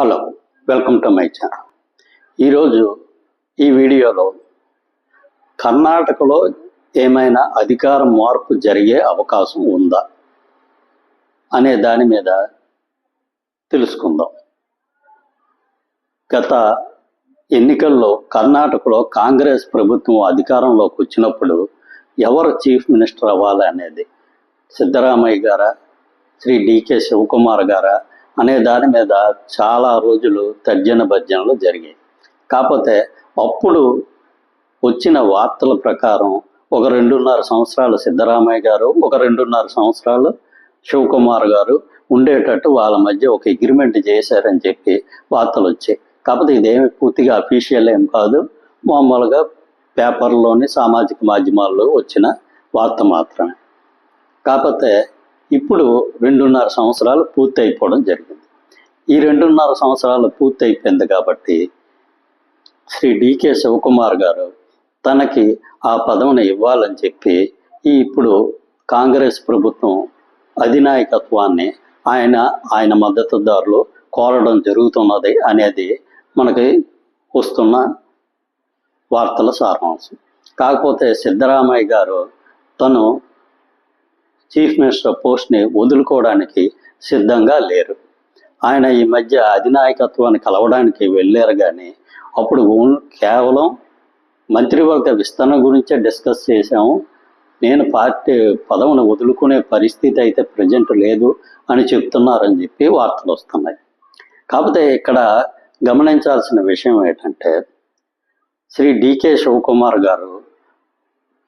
Hello welcome to my channel. ఈరోజు ఈ వీడియోలో కర్ణాటకలో ఏమైనా అధికార మార్పు జరిగే అవకాశం ఉందా అనే దాని మీద తెలుసుకుందాం. గత ఎన్నికల్లో కర్ణాటకలో కాంగ్రెస్ ప్రభుత్వం అధికారంలోకి వచ్చినప్పుడు ఎవరు చీఫ్ మినిస్టర్ అవ్వాలి అనేది సిద్ధరామయ్య గారా శ్రీ డికే శివకుమార్ గారా అనే దాని మీద చాలా రోజులు తర్జన భర్జనలు జరిగాయి. కాకపోతే అప్పుడు వచ్చిన వార్తల ప్రకారం ఒక రెండున్నర సంవత్సరాలు సిద్ధరామయ్య గారు ఒక రెండున్నర సంవత్సరాలు శివకుమార్ గారు ఉండేటట్టు వాళ్ళ మధ్య ఒక అగ్రిమెంట్ చేశారని చెప్పి వార్తలు వచ్చాయి. కాకపోతే ఇదేమి పూర్తిగా అఫీషియల్ ఏం కాదు. మామూలుగా పేపర్లోని సామాజిక మాధ్యమాల్లో వచ్చిన వార్త మాత్రమే. కాకపోతే ఇప్పుడు రెండున్నర సంవత్సరాలు పూర్తి అయిపోవడం జరిగింది. ఈ రెండున్నర సంవత్సరాలు పూర్తి అయిపోయింది కాబట్టి శ్రీ డికే శివకుమార్ గారు తనకి ఆ పదవిని ఇవ్వాలని చెప్పి ఈ ఇప్పుడు కాంగ్రెస్ ప్రభుత్వం అధినాయకత్వాన్ని ఆయన ఆయన మద్దతుదారులు కోరడం జరుగుతున్నది అనేది మనకి వస్తున్న వార్తల సారాంశం. కాకపోతే సిద్ధరామయ్య గారు తను చీఫ్ మినిస్టర్ పోస్ట్ని వదులుకోవడానికి సిద్ధంగా లేరు. ఆయన ఈ మధ్య అధినాయకత్వాన్ని కలవడానికి వెళ్ళారు కానీ అప్పుడు కేవలం మంత్రివర్గ విస్తరణ గురించే డిస్కస్ చేశాము. నేను పార్టీ పదవిని వదులుకునే పరిస్థితి అయితే ప్రజెంట్ లేదు అని చెప్తున్నారని చెప్పి వార్తలు వస్తున్నాయి. కాకపోతే ఇక్కడ గమనించాల్సిన విషయం ఏంటంటే శ్రీ డికే శివకుమార్ గారు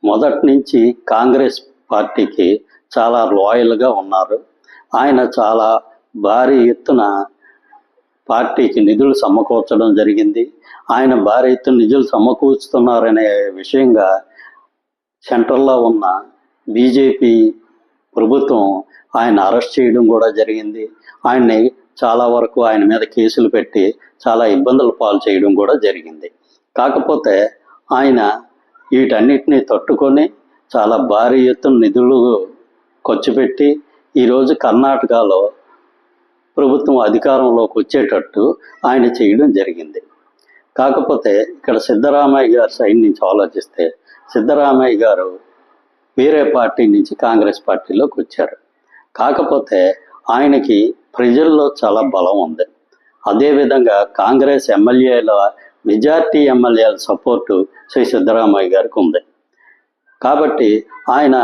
మొదటి నుంచి కాంగ్రెస్ పార్టీకి చాలా లాయల్గా ఉన్నారు. ఆయన చాలా భారీ ఎత్తున పార్టీకి నిధులు సమకూర్చడం జరిగింది. ఆయన భారీ ఎత్తున నిధులు సమకూర్చుతున్నారనే విషయంగా సెంట్రల్లో ఉన్న బీజేపీ ప్రభుత్వం ఆయన అరెస్ట్ చేయడం కూడా జరిగింది. ఆయన్ని చాలా వరకు ఆయన మీద కేసులు పెట్టి చాలా ఇబ్బందులు పాలు చేయడం కూడా జరిగింది. కాకపోతే ఆయన వీటన్నిటిని తట్టుకొని చాలా భారీ ఎత్తున నిధులు ఖర్చు పెట్టి ఈరోజు కర్ణాటకలో ప్రభుత్వం అధికారంలోకి వచ్చేటట్టు ఆయన చేయడం జరిగింది. కాకపోతే ఇక్కడ సిద్ధరామయ్య గారి సైడ్ నుంచి ఆలోచిస్తే సిద్ధరామయ్య గారు వేరే పార్టీ నుంచి కాంగ్రెస్ పార్టీలోకి వచ్చారు. కాకపోతే ఆయనకి ప్రజల్లో చాలా బలం ఉంది. అదేవిధంగా కాంగ్రెస్ ఎమ్మెల్యేల మెజార్టీ ఎమ్మెల్యేల సపోర్టు శ్రీ సిద్ధరామయ్య గారికి ఉంది. కాబట్టి ఆయన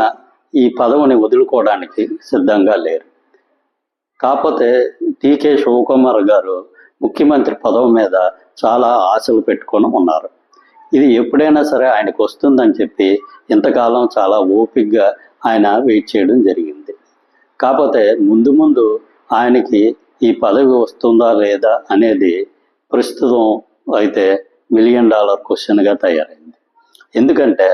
ఈ పదవిని వదులుకోవడానికి సిద్ధంగా లేరు. కాకపోతే టీకే శివకుమార్ గారు ముఖ్యమంత్రి పదవి మీద చాలా ఆశలు పెట్టుకొని ఉన్నారు. ఇది ఎప్పుడైనా సరే ఆయనకు వస్తుందని చెప్పి ఇంతకాలం చాలా ఓపిగ్గా ఆయన వెయిట్ చేయడం జరిగింది. కాకపోతే ముందు ముందు ఆయనకి ఈ పదవి వస్తుందా లేదా అనేది ప్రస్తుతం అయితే మిలియన్ డాలర్ క్వశ్చన్గా తయారైంది. ఎందుకంటే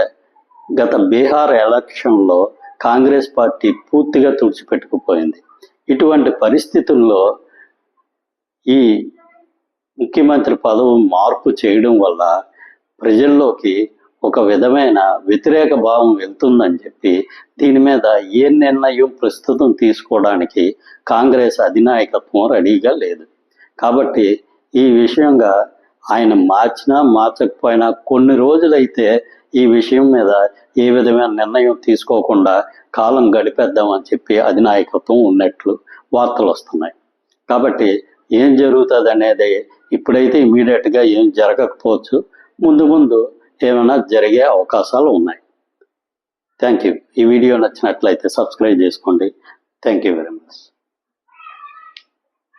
గత బీహార్ ఎలక్షన్లో కాంగ్రెస్ పార్టీ పూర్తిగా తుడిచిపెట్టుకుపోయింది. ఇటువంటి పరిస్థితుల్లో ఈ ముఖ్యమంత్రి పదవి మార్పు చేయడం వల్ల ప్రజల్లోకి ఒక విధమైన వ్యతిరేక భావం వెళ్తుందని చెప్పి దీని మీద ఏ నిర్ణయం ప్రస్తుతం తీసుకోవడానికి కాంగ్రెస్ అధినాయకత్వం రెడీగా లేదు. కాబట్టి ఈ విషయంగా ఆయన మార్చినా మార్చకపోయినా కొన్ని రోజులైతే ఈ విషయం మీద ఏ విధమైన నిర్ణయం తీసుకోకుండా కాలం గడిపేద్దామని చెప్పి అధినాయకత్వం ఉన్నట్లు వార్తలు వస్తున్నాయి. కాబట్టి ఏం జరుగుతుంది అనేది ఇప్పుడైతే ఇమీడియట్గా ఏం జరగకపోవచ్చు. ముందు ముందు ఏమైనా జరిగే అవకాశాలు ఉన్నాయి. థ్యాంక్ యూ ఈ వీడియో నచ్చినట్లయితే సబ్స్క్రైబ్ చేసుకోండి. Thank you very much